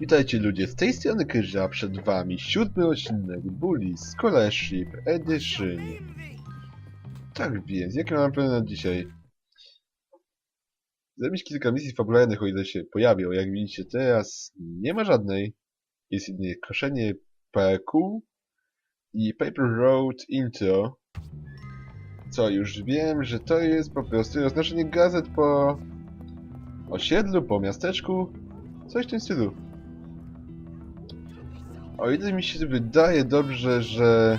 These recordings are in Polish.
Witajcie ludzie, z tej strony Kryża, przed wami siódmy odcinek Bully Scholarship Edition. Tak więc, jakie mam plany na dzisiaj? Zrobić kilka misji fabularnych, o ile się pojawią. Jak widzicie teraz, nie ma żadnej. Jest jedynie koszenie parku i Paper Road Intro. Co, już wiem, że to jest po prostu roznoszenie gazet po osiedlu, po miasteczku, coś w tym stylu. O ile mi się wydaje dobrze, że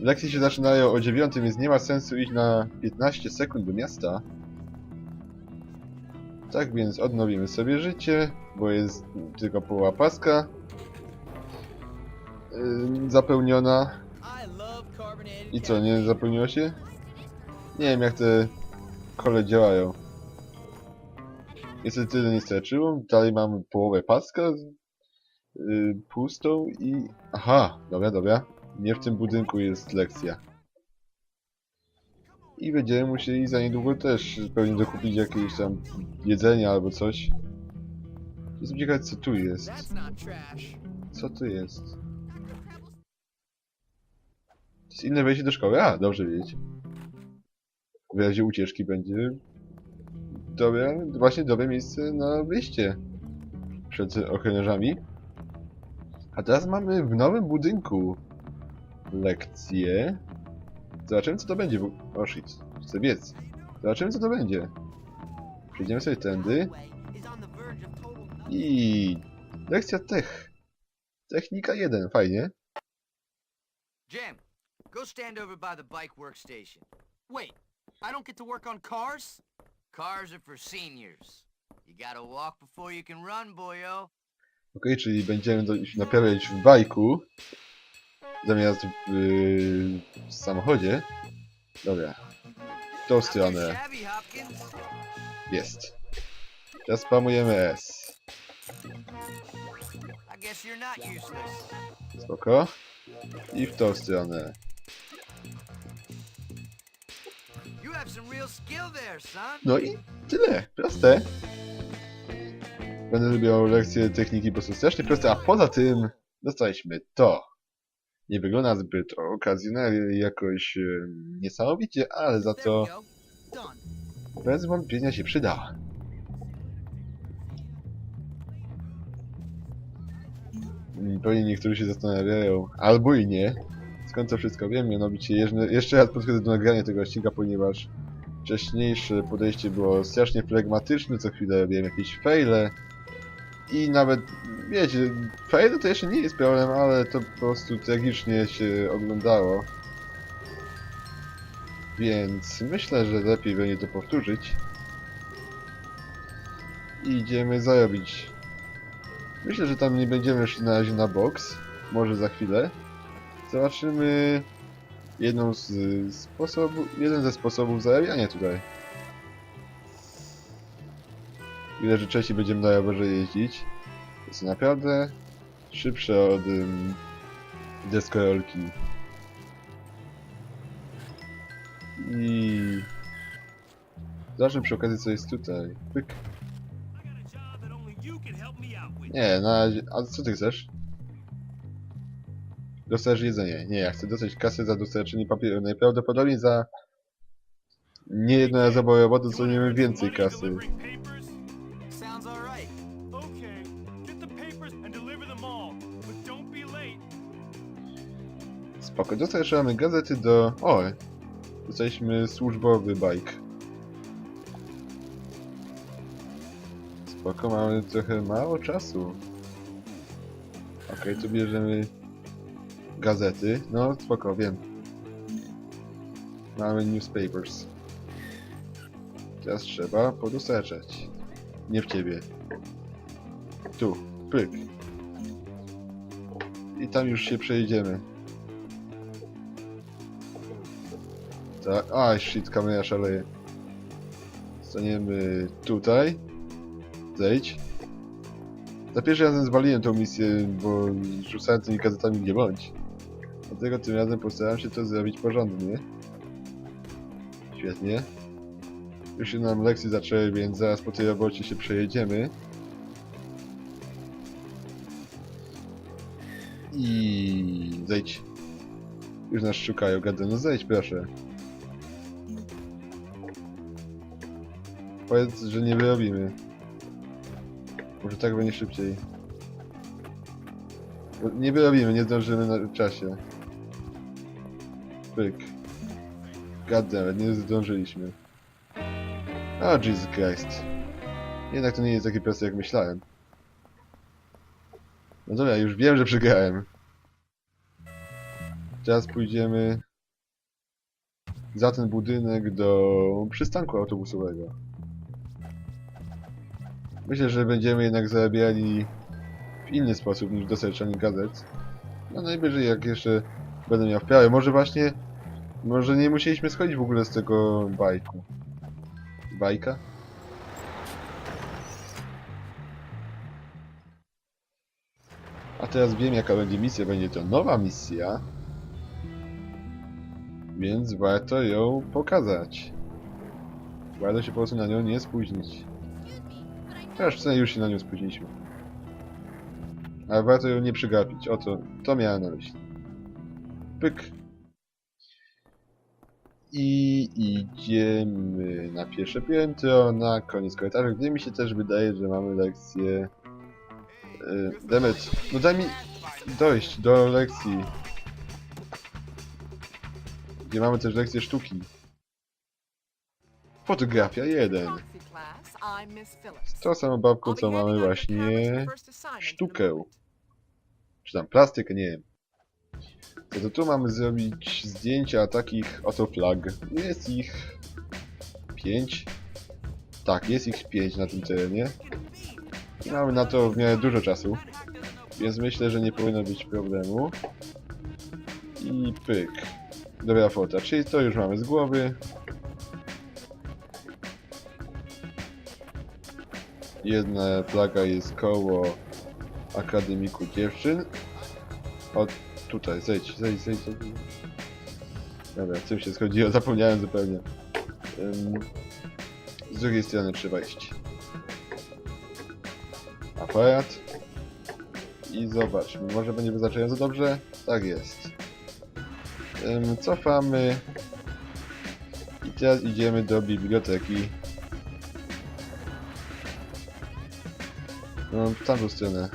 lekcje się zaczynają o 9, więc nie ma sensu iść na 15 sekund do miasta. Tak więc odnowimy sobie życie, bo jest tylko połowa paska yy, zapełniona. I co, nie zapełniło się? Nie wiem jak te kole działają. Niestety tyle nie starczyło. Dalej mamy połowę paska yy, pustą i... Aha, dobra, dobra. Nie w tym budynku jest lekcja. I będziemy musieli za niedługo też pewnie dokupić jakieś tam jedzenie albo coś. Jestem ciekaw co tu jest. Co tu jest? To jest inne wejście do szkoły? A, dobrze wiedzieć. W razie ucieczki będzie dobre, właśnie dobre miejsce na wyjście przed ochroniarzami. A teraz mamy w nowym budynku lekcję. Zobaczymy co to będzie. O shit, chcę biec. Zobaczymy co to będzie. Przejdziemy sobie tędy. I lekcja tech. Technika 1, fajnie. Jim, go stand over by the bike workstation. Wait, I don't get to work on cars? Cars are for seniors. You gotta walk before you can run, boyo. Okej, czyli będziemy do, naprawiać w bajku zamiast w, yy, w samochodzie. Dobra. W tą stronę jest. Teraz spamujemy S. Spoko. I w tą stronę. No i tyle. Proste. Będę lubił lekcje techniki, po prostu strasznie proste, a poza tym dostaliśmy to. Nie wygląda zbyt okazjonalnie jakoś yy, niesamowicie, ale za to bez wątpienia się przyda. Mm, Pewnie niektórzy się zastanawiają, albo i nie, skąd to wszystko wiem, mianowicie jeszcze- raz podchodzę do nagrania tego odcinka, ponieważ wcześniejsze podejście było strasznie flegmatyczne, co chwilę robiłem jakieś faile i nawet, wiecie, faile to jeszcze nie jest problem, ale to po prostu tragicznie się oglądało. Więc myślę, że lepiej będzie to powtórzyć. I idziemy zarobić. Myślę, że tam nie będziemy szli na razie na boks. Może za chwilę. Zobaczymy jedną z sposobów, jeden ze sposobów zarabiania tutaj. Ile że częściej będziemy na rowerze jeździć. Jest naprawdę szybsze od um, deskorolki. I... Zobaczmy przy okazji co jest tutaj. Pyk. Nie, na razie... A co ty chcesz? Dostajesz jedzenie. Nie, ja chcę dostać kasę za dostarczenie papieru. Najprawdopodobniej za niejednorazową robotę dostaniemy więcej kasy. Spoko, dostarczamy gazety do... O! Dostaliśmy służbowy bike. Spoko, mamy trochę mało czasu. Okej, tu bierzemy gazety. No, spoko, wiem. Mamy newspapers. Teraz trzeba podostarczać. Nie w ciebie. Tu, pyk. I tam już się przejdziemy. Tak, a shit, kamera szaleje. Staniemy tutaj. Zejdź. Za pierwszy razem zwaliłem tą misję, bo rzucałem tymi gazetami gdzie bądź. Dlatego tym razem postaram się to zrobić porządnie. Świetnie. Już się nam lekcje zaczęły, więc zaraz po tej robocie się przejedziemy. I zejdź. Już nas szukają, gadę. No zejdź, proszę. Powiedz, że nie wyrobimy. Może tak będzie szybciej. Nie wyrobimy, nie zdążymy na czasie. Pyk. Goddammit, nie zdążyliśmy. O, Jesus Christ. Jednak to nie jest takie proste jak myślałem. No dobra, już wiem, że przegrałem. Teraz pójdziemy za ten budynek do przystanku autobusowego. Myślę, że będziemy jednak zarabiali w inny sposób niż dostarczanie gazet. No najwyżej jak jeszcze będę miał wprawę. Może właśnie, może nie musieliśmy schodzić w ogóle z tego bajku. Bajka? A teraz wiem jaka będzie misja. Będzie to nowa misja. Więc warto ją pokazać. Warto się po prostu na nią nie spóźnić. Sumie już się na nią spóźniliśmy. Ale warto ją nie przegapić. Oto, to miałem na myśli. Pyk. I idziemy na pierwsze piętro, na koniec korytarza, gdzie mi się też wydaje, że mamy lekcję... Yy, Demet, no daj mi dojść do lekcji. Gdzie mamy też lekcję sztuki. Fotografia 1. To samo babką, co mamy właśnie sztukę. Czy tam plastykę, nie wiem. To, to tu mamy zrobić zdjęcia takich oto flag. Jest ich pięć. Tak, jest ich pięć na tym terenie. I mamy na to w miarę dużo czasu. Więc myślę, że nie powinno być problemu. I pyk. Dobra fota, czyli to już mamy z głowy. Jedna flaga jest koło Akademiku Dziewczyn. O, tutaj, zejdź, zejdź, zejdź. Dobra, czym się schodziło, zapomniałem zupełnie. Z drugiej strony trzeba iść. Aparat. I zobaczmy, może będzie wystarczająco dobrze? Tak jest. Cofamy. I teraz idziemy do biblioteki. No, w tamtą stronę.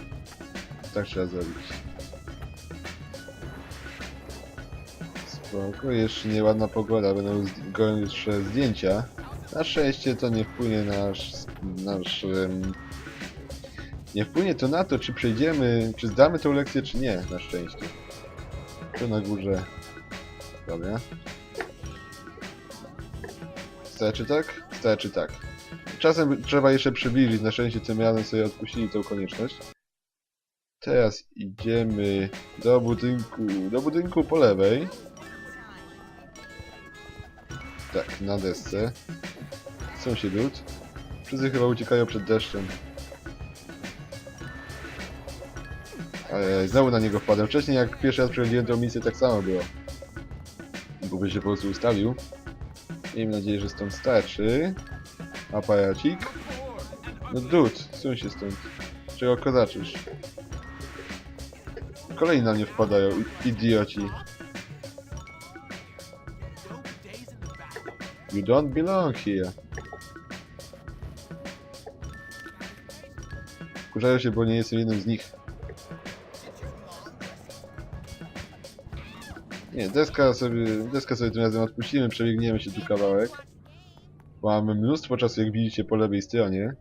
Tak trzeba zrobić. Spoko, jeszcze nieładna pogoda, będą gorsze zdjęcia. Na szczęście to nie wpłynie na nasz... nasz em, nie wpłynie to na to, czy przejdziemy, czy zdamy tą lekcję, czy nie, na szczęście. Tu na górze. Dobra. Starczy tak? Starczy tak. Czasem trzeba jeszcze przybliżyć, na szczęście tym sobie odpuścili tą konieczność. Teraz idziemy do budynku, do budynku po lewej. Tak, na desce. Sąsiedut. Wszyscy chyba uciekają przed deszczem. Ale znowu na niego wpadłem. Wcześniej jak pierwszy raz przechodziłem tą misję tak samo było. Bo się po prostu ustawił. Miejmy nadzieję, że stąd starczy. Aparacik. No dud, suń się stąd. Czego kozaczysz? Kolejni na mnie wpadają, idioci. You don't belong here. Wkurzają się, bo nie jestem jednym z nich. Nie, deska sobie, deska sobie tym razem odpuścimy, przebiegniemy się tu kawałek. Mamy mnóstwo czasu, jak widzicie, po lewej stronie.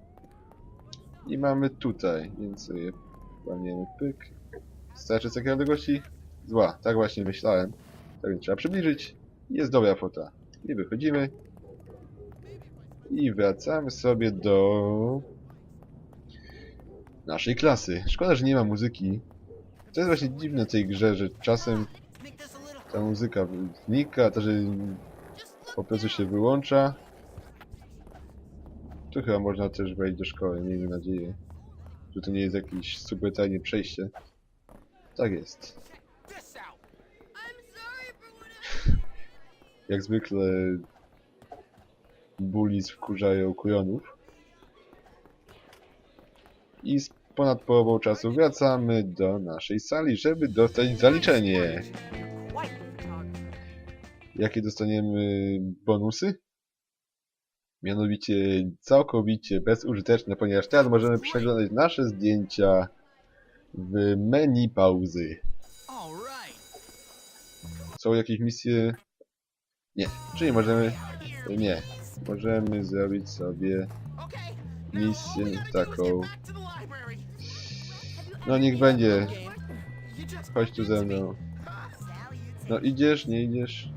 I mamy tutaj, więc sobie walniemy pyk. Starczy takiej odległości? Zła, tak właśnie myślałem. Tak więc trzeba przybliżyć. Jest dobra fota. I wychodzimy. I wracamy sobie do naszej klasy. Szkoda, że nie ma muzyki. To jest właśnie dziwne w tej grze, że czasem ta muzyka znika, to że po prostu się wyłącza. Tu chyba można też wejść do szkoły, miejmy nadzieję. Że to nie jest jakieś super tajne przejście. Tak jest. Jak zwykle bullies wkurzają kujonów. I ponad połową czasu wracamy do naszej sali, żeby dostać zaliczenie. Jakie dostaniemy bonusy? Mianowicie całkowicie bezużyteczne, ponieważ teraz możemy przeglądać nasze zdjęcia w menu pauzy. Są jakieś misje? Nie. Czyli możemy... Nie. Możemy zrobić sobie misję taką. No niech będzie. Chodź tu ze mną. No idziesz, nie idziesz?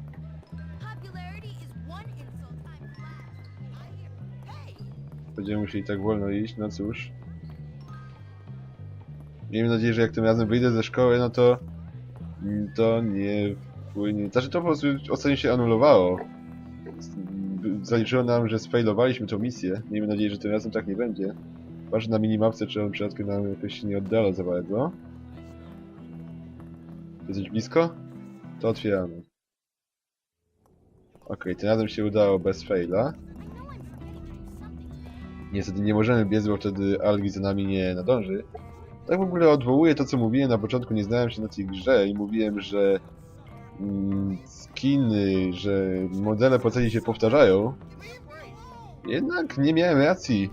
Będziemy musieli tak wolno iść, no cóż. Miejmy nadzieję, że jak tym razem wyjdę ze szkoły, no to... To nie wpłynie... Znaczy to po prostu ostatnio się anulowało. Zaliczyło nam, że sfailowaliśmy tą misję. Miejmy nadzieję, że tym razem tak nie będzie. Patrz na minimapce, czy on przypadkiem nam jakoś nie oddala za bardzo. Jesteś blisko? To otwieramy. Okej, tym razem się udało bez faila. Niestety nie możemy biec, bo wtedy Algi za nami nie nadąży. Tak w ogóle odwołuję to, co mówiłem na początku, nie znałem się na tej grze i mówiłem, że mm, skiny, że modele postaci się powtarzają. Jednak nie miałem racji.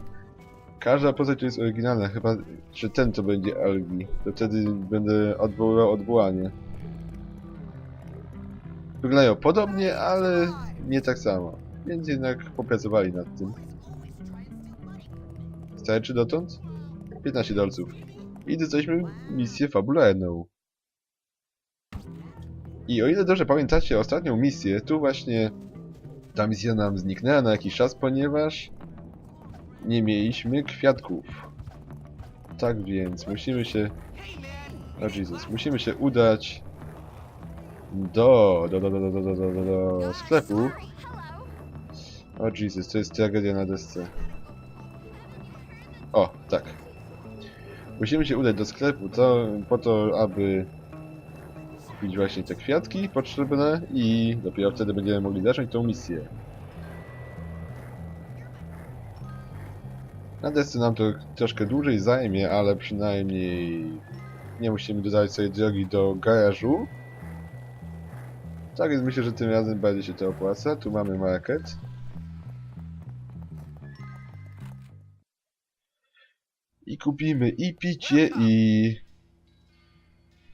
Każda postać jest oryginalna, chyba, że ten to będzie Algi. To wtedy będę odwoływał odwołanie. Wyglądają podobnie, ale nie tak samo. Więc jednak popracowali nad tym. Starczy dotąd? 15 dolców. I dostaliśmy misję fabularną. I o ile dobrze pamiętacie ostatnią misję, tu właśnie ta misja nam zniknęła na jakiś czas, ponieważ nie mieliśmy kwiatków. Tak więc musimy się... O Jesus, musimy się udać do, do, do, do, do, do, do, do, do, sklepu. O Jesus, to jest tragedia na desce. O, tak. Musimy się udać do sklepu to, po to, aby kupić właśnie te kwiatki potrzebne i dopiero wtedy będziemy mogli zacząć tą misję. Na desce nam to troszkę dłużej zajmie, ale przynajmniej nie musimy dodawać sobie drogi do garażu. Tak więc myślę, że tym razem bardziej się to opłaca. Tu mamy market. I kupimy i picie, i...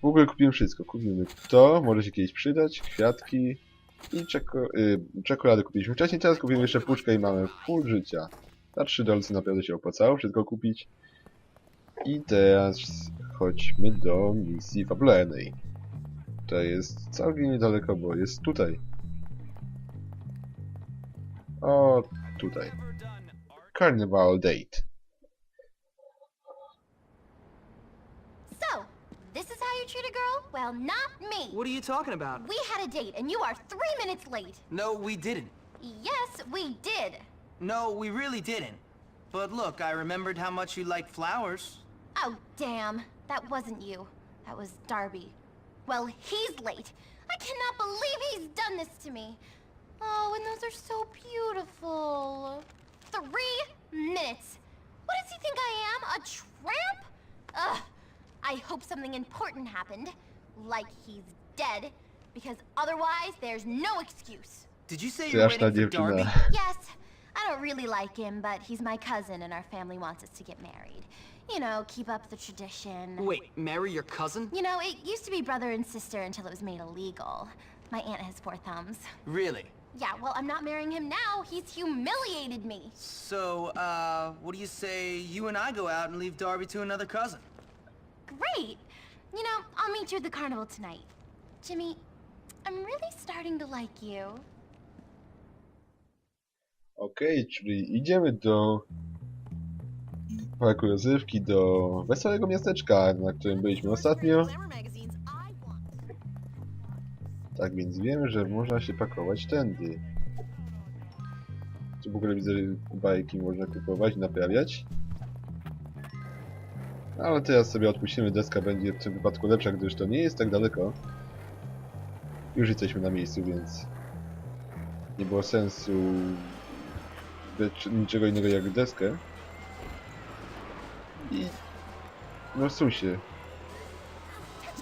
W ogóle kupimy wszystko. Kupimy to, może się kiedyś przydać, kwiatki i czeko... y, czekolady kupiliśmy wcześniej, teraz kupimy jeszcze puszkę i mamy full życia. Za 3 dolce naprawdę się opłacało wszystko kupić. I teraz chodźmy do misji fabularnej. To jest całkiem niedaleko, bo jest tutaj. O, tutaj. Carnival Date. Well, not me. What are you talking about? We had a date, and you are three minutes late. No, we didn't. Yes, we did. No, we really didn't. But look, I remembered how much you like flowers. Oh, damn. That wasn't you. That was Darby. Well, he's late. I cannot believe he's done this to me. Oh, and those are so beautiful. Three minutes. What does he think I am? A tramp? Ugh. I hope something important happened. Like he's dead. Because otherwise, there's no excuse. Did you say you're Straszna waiting for Darby? Yes, I don't really like him, but he's my cousin and our family wants us to get married. You know, keep up the tradition. Wait, marry your cousin? You know, it used to be brother and sister until it was made illegal. My aunt has four thumbs. Really? Yeah, well, I'm not marrying him now. He's humiliated me. So, uh, what do you say you and I go out and leave Darby to another cousin? Great. You know, I'll meet you at the carnival tonight. Jimmy, I'm really starting to like you. Okej, czyli idziemy do parku rozrywki, do wesołego miasteczka, na którym byliśmy ostatnio. Tak więc wiemy, że można się pakować tędy. Tu w ogóle widzę, bajki można kupować, naprawiać. Ale teraz sobie odpuścimy, deska będzie w tym wypadku lepsza, gdyż to nie jest tak daleko. Już jesteśmy na miejscu, więc nie było sensu niczego innego jak deskę. I No suń się.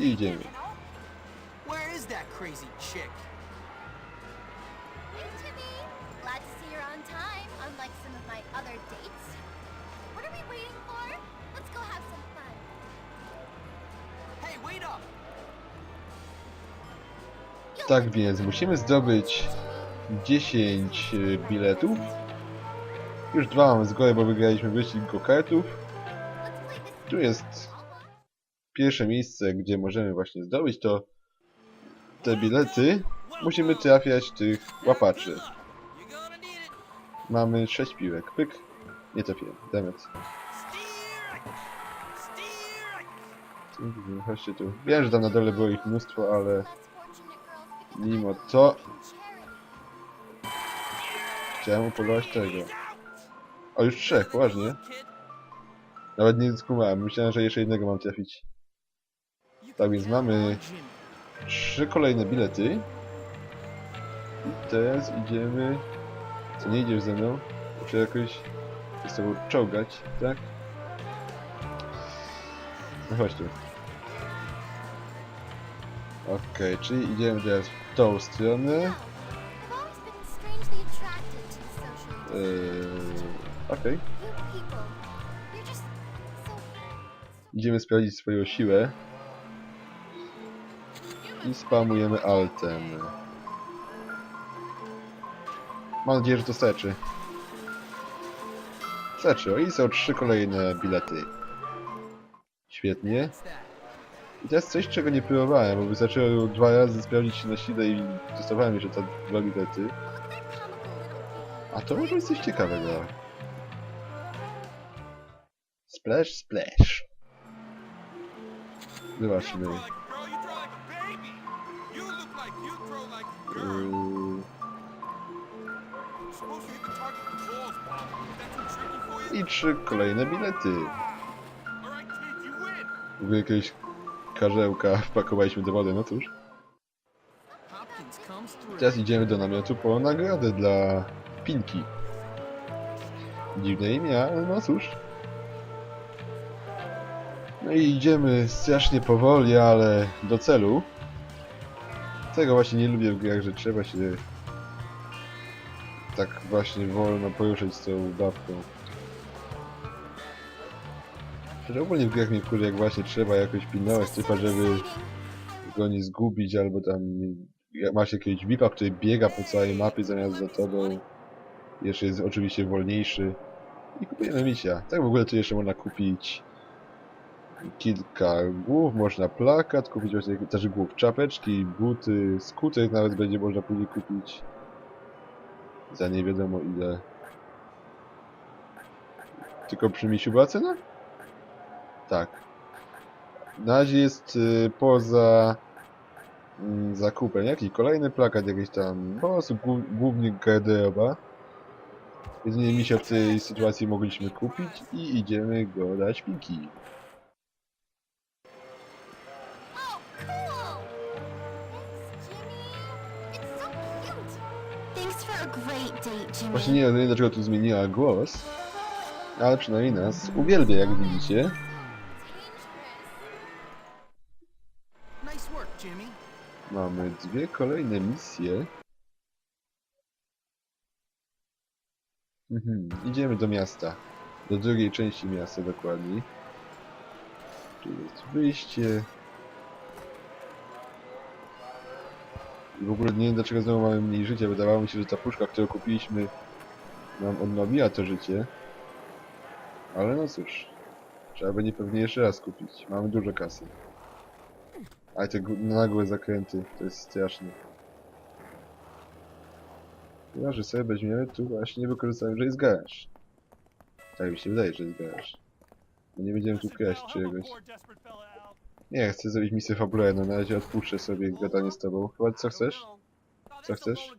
I idziemy. Where is that crazy chick? Tak więc musimy zdobyć 10 e, biletów. Już dwa mamy z głowy, bo wygraliśmy wyścig go-kartów. Tu jest pierwsze miejsce, gdzie możemy właśnie zdobyć to te bilety. Musimy trafiać tych łapaczy. Mamy 6 piłek. Pyk. Nie trafiłem. Demet. Chodźcie tu. Wiem, że tam na dole było ich mnóstwo, ale mimo charity. chciałem upolować tego. O, już trzech, poważnie. Nawet nie skumałem. Myślałem, że jeszcze jednego mam trafić. Tak więc mamy trzy kolejne bilety. I teraz idziemy... Co, nie idziesz ze mną? Muszę jakoś z tobą czołgać, tak? No chodź tu. Okej, czyli idziemy teraz tą stronę. Eee, Okej. so Idziemy sprawdzić swoją siłę. I spamujemy altem. Mam nadzieję, że to. Starczy. O, i są trzy kolejne bilety. Świetnie. I teraz coś, czego nie próbowałem, bo wystarczyło dwa razy sprawdzić na sile i dostawałem jeszcze te dwa bilety. A to może być coś ciekawego. Splash, splash. Zobaczmy. Yy? I trzy kolejne bilety. W ogóle jakiegoś karzełka wpakowaliśmy do wody, no cóż. Teraz idziemy do namiotu po nagrodę dla Pinki. Dziwne imię, ale no cóż. No i idziemy strasznie powoli, ale do celu. Tego właśnie nie lubię w grach, że trzeba się tak właśnie wolno poruszać z tą babką. Że ogólnie w grach mnie wkurza, jak właśnie trzeba jakoś pilnować typa, żeby go nie zgubić, albo tam masz jakiegoś VIPa, który biega po całej mapie zamiast za tobą. Jeszcze jest oczywiście wolniejszy. I kupujemy misia. Tak w ogóle tu jeszcze można kupić kilka głów, można plakat, kupić właśnie też głów, czapeczki, buty, skuter nawet będzie można później kupić. Za nie wiadomo ile. Tylko przy misiu była cena? Tak. Na razie jest y, poza mm, zakupem. Jakiś kolejny plakat, jakiś tam po prostu głó- głównie garderoba. Jedynie misia w tej sytuacji mogliśmy kupić i idziemy go dać Pinki. Cool! Thanks, Jimmy. It's so cute. Thanks for a great date, Jimmy. Właśnie nie wiem dlaczego tu zmieniła głos, ale przynajmniej nas uwielbia jak widzicie. Mamy dwie kolejne misje. Mhm, idziemy do miasta. Do drugiej części miasta dokładniej. Tu jest wyjście. I w ogóle nie wiem dlaczego znowu mamy mniej życia. Wydawało mi się, że ta puszka, którą kupiliśmy nam odnowiła to życie. Ale no cóż. Trzeba będzie pewnie jeszcze raz kupić. Mamy dużo kasy. Ale te nagłe zakręty, to jest straszne. Chyba, że sobie weźmiemy tu właśnie wykorzystamy, że jest garaż. Tak mi się wydaje, że jest garaż. Nie będziemy tu kraść czegoś. Nie, chcę zrobić misję fabularną, na razie odpuszczę sobie gadanie z tobą. Chyba co chcesz? Co chcesz?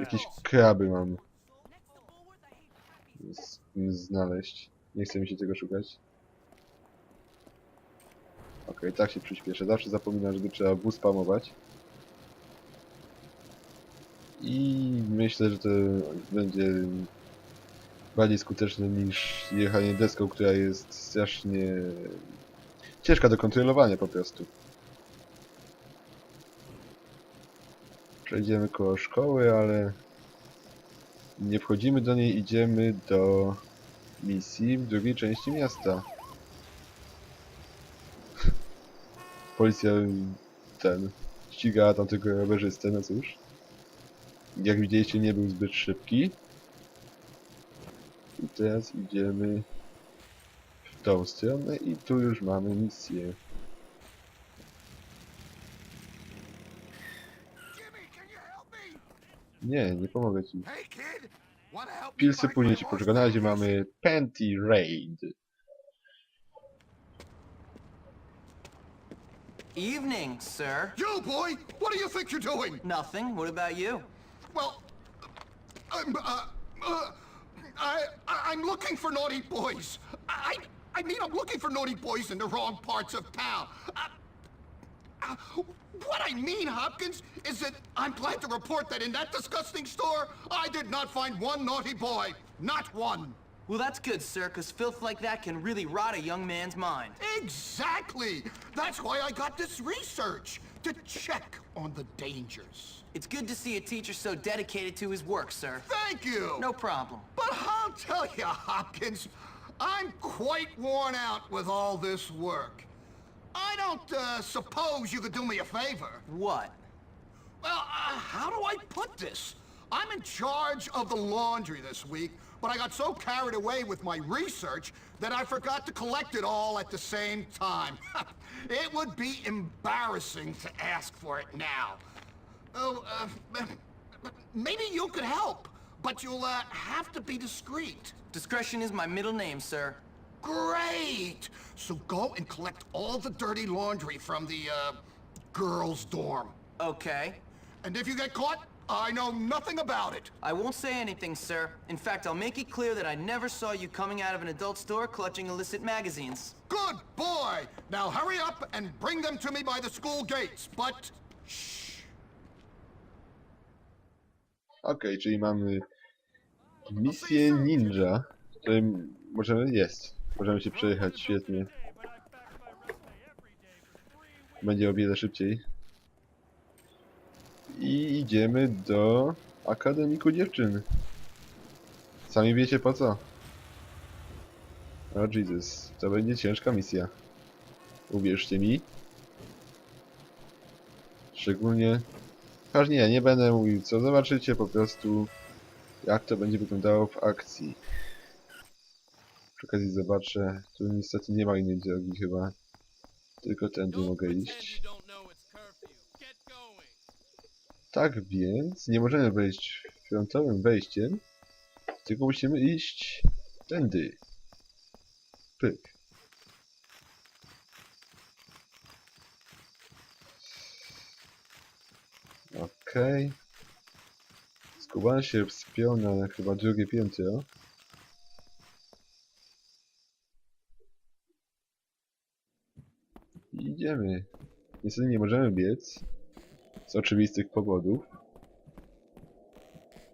Jakieś kraby mam z- znaleźć. Nie chce mi się tego szukać. Okej, tak się przyspieszę. Zawsze zapominam, żeby trzeba bus spamować. I myślę, że to będzie bardziej skuteczne niż jechanie deską, która jest strasznie ciężka do kontrolowania po prostu. Przejdziemy koło szkoły, ale nie wchodzimy do niej, idziemy do misji w drugiej części miasta. Policja ten ścigała tamtego rowerzystę, no cóż. Jak widzieliście nie był zbyt szybki. I teraz idziemy w tą stronę i tu już mamy misję. Nie, nie pomogę ci. Pilsy później ci poczeka. Na razie mamy Panty Raid. Evening, sir. You, boy! What do you think you're doing? Nothing. What about you? Well, I'm, uh, uh, I, I'm looking for naughty boys. I, I mean, I'm looking for naughty boys in the wrong parts of town. Uh, uh, what I mean, Hopkins, is that I'm glad to report that in that disgusting store, I did not find one naughty boy. Not one. Well, that's good, sir, because filth like that can really rot a young man's mind. Exactly. That's why I got this research to check on the dangers. It's good to see a teacher so dedicated to his work, sir. Thank you. No problem. But I'll tell you, Hopkins, I'm quite worn out with all this work. I don't uh, suppose you could do me a favor. What? Well, uh, how do I put this? I'm in charge of the laundry this week, but I got so carried away with my research that I forgot to collect it all at the same time. it would be embarrassing to ask for it now. Oh, uh, maybe you could help, but you'll uh, have to be discreet. Discretion is my middle name, sir. Great! So go and collect all the dirty laundry from the, uh, girls' dorm. Okay. And if you get caught, I know nothing about it. I won't say anything, sir. In fact, I'll make it clear that I never saw you coming out of an adult store clutching illicit magazines. Good boy! Now hurry up and bring them to me by the school gates, but shh. Okej, czyli mamy misję ninja, w której możemy, jest, możemy się przejechać świetnie. Będzie o wiele szybciej. I idziemy do Akademiku Dziewczyn. Sami wiecie po co. O Jesus, to będzie ciężka misja. Uwierzcie mi. Szczególnie Aż nie, nie będę mówił co, zobaczycie po prostu jak to będzie wyglądało w akcji. Przy okazji zobaczę, tu niestety nie ma innej drogi chyba. Tylko tędy mogę iść. Tak więc, nie możemy wejść frontowym wejściem, tylko musimy iść tędy. Pyk. Okej. Skuban się wspiął na chyba drugie piętro. I idziemy. Niestety nie możemy biec. Z oczywistych powodów.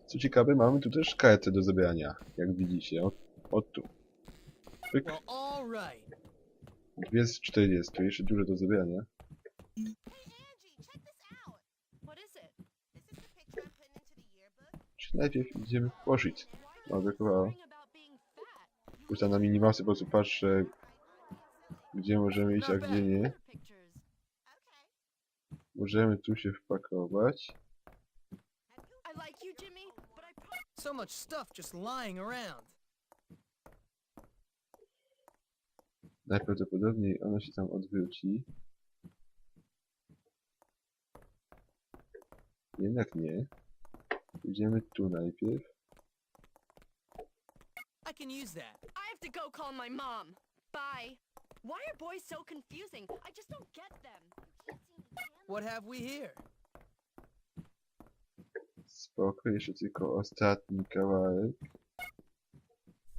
Co ciekawe, mamy tu też kartę do zebrania. Jak widzicie, od, od tu. Pyk. Dwie z 40, jeszcze dużo do zebrania. Czy najpierw idziemy poszlić? No, brakowało. You Tutaj na minimapsy po prostu patrzę, gdzie możemy iść, a gdzie nie. Możemy tu się wpakować. So much stuff just lying around. Najprawdopodobniej ono się tam odwróci. Jednak nie. Idziemy tu najpierw. I can use that. I have to go call my mom. Bye. Why are boys so confusing? I just don't get them. What have we here? Spoko, jeszcze tylko ostatni kawałek.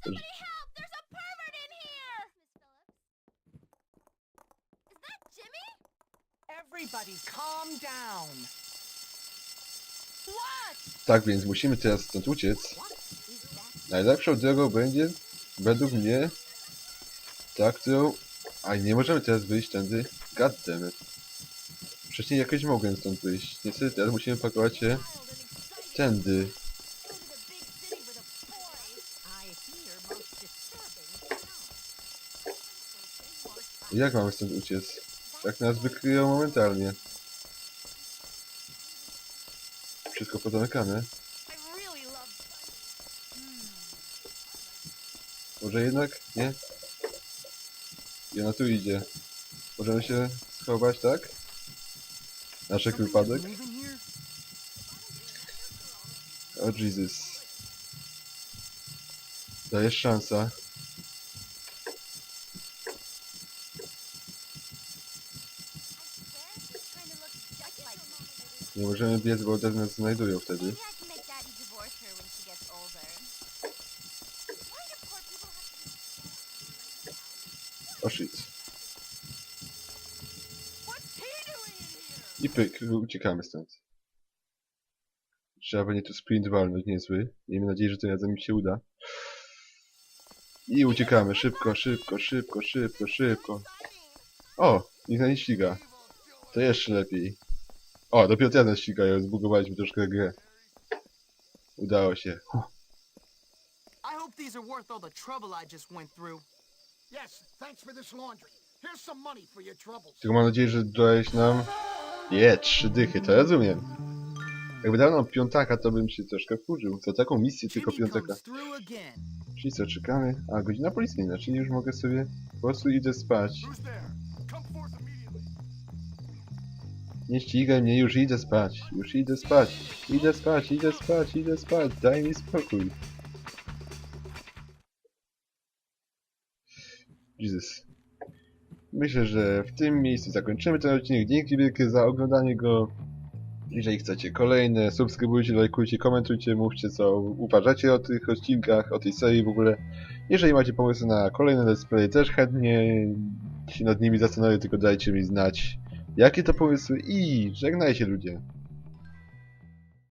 Somebody help! There's a pervert in here! Miss Phillips? Is that Jimmy? Everybody calm down. What? Tak więc musimy teraz stąd uciec. Najlepszą drogą będzie, według mnie, ta, którą... A nie możemy teraz wyjść tędy. Goddammit. Wcześniej jakoś mogłem stąd wyjść. Niestety teraz musimy pakować się tędy. Jak mamy stąd uciec? Tak nas wykryją momentalnie. Wszystko pozamykane. Może jednak? Nie? I ona tu idzie. Możemy się schować, tak? Na wszelki wypadek? O Jesus. Szansa. Looks just like me. Nie możemy biec, bo też nas znajdują wtedy. Maybe I can make Daddy divorce her when she gets older. Why do poor people have to O shit. What's he doing in here? I pyk, uciekamy stąd. Trzeba będzie tu sprint walnąć niezły. Miejmy nadzieję, że tym razem mi się uda. I uciekamy, szybko, szybko, szybko, szybko, szybko. O, nikt nas nie ściga. To jeszcze lepiej. O, dopiero teraz nas ścigają, zbugowaliśmy troszkę grę. Udało się. Huh. I hope these are worth all the trouble I just went through. Yes, thanks for this laundry. Here's some money for your troubles. Tylko mam nadzieję, że dałeś nam... Je, trzy dychy, to rozumiem. Jakby dał nam piątaka, to bym się troszkę wkurzył. Za taką misję tylko piątaka. Czyli co, czekamy? A, godzina policyjna, czyli już mogę sobie... Po prostu idę spać. Nie ścigaj mnie, już idę spać. Już idę spać. Idę spać, idę spać, idę spać. Daj mi spokój. Jesus. Myślę, że w tym miejscu zakończymy ten odcinek. Dzięki wielkie za oglądanie go. Jeżeli chcecie kolejne, subskrybujcie, lajkujcie, komentujcie, mówcie co uważacie o tych odcinkach, o tej serii w ogóle. Jeżeli macie pomysły na kolejne let's play, też chętnie się nad nimi zastanowię, tylko dajcie mi znać. Jakie to pomysły i żegnajcie ludzie.